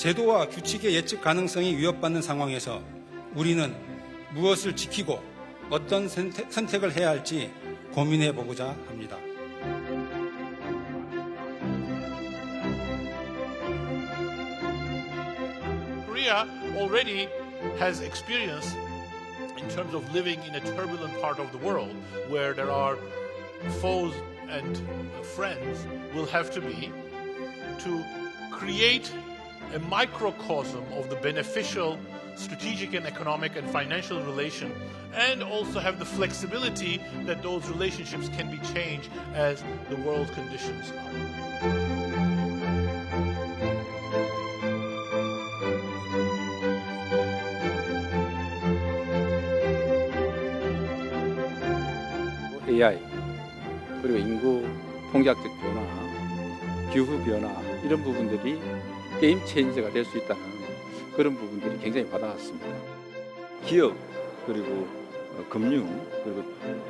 제도와 규칙의 예측 가능성이 위협받는 상황에서 우리는 무엇을 지키고 어떤 선택, 선택을 해야 할지 고민해 보고자 합니다. Korea already has experience in terms of living in a turbulent part of the world where there are foes and friends will have to be to create a microcosm of the beneficial strategic and economic and financial relation and also have the flexibility that those relationships can be changed as the world conditions are. AI 그리고 인구 통계학적 변화, 기후 변화 이런 부분들이 게임 체인저가 될 수 있다는 그런 부분들이 굉장히 와닿았습니다. 기업 그리고 어, 금융 그리고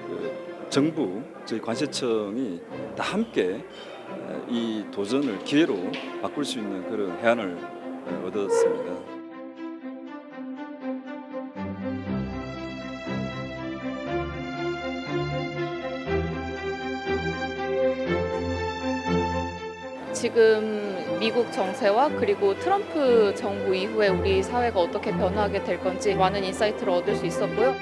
그 정부 저희 관세청이 다 함께 어, 이 도전을 기회로 바꿀 수 있는 그런 해안을 어, 얻었습니다. 지금 미국 정세와 그리고 트럼프 정부 이후에 우리 사회가 어떻게 변화하게 될 건지 많은 인사이트를 얻을 수 있었고요.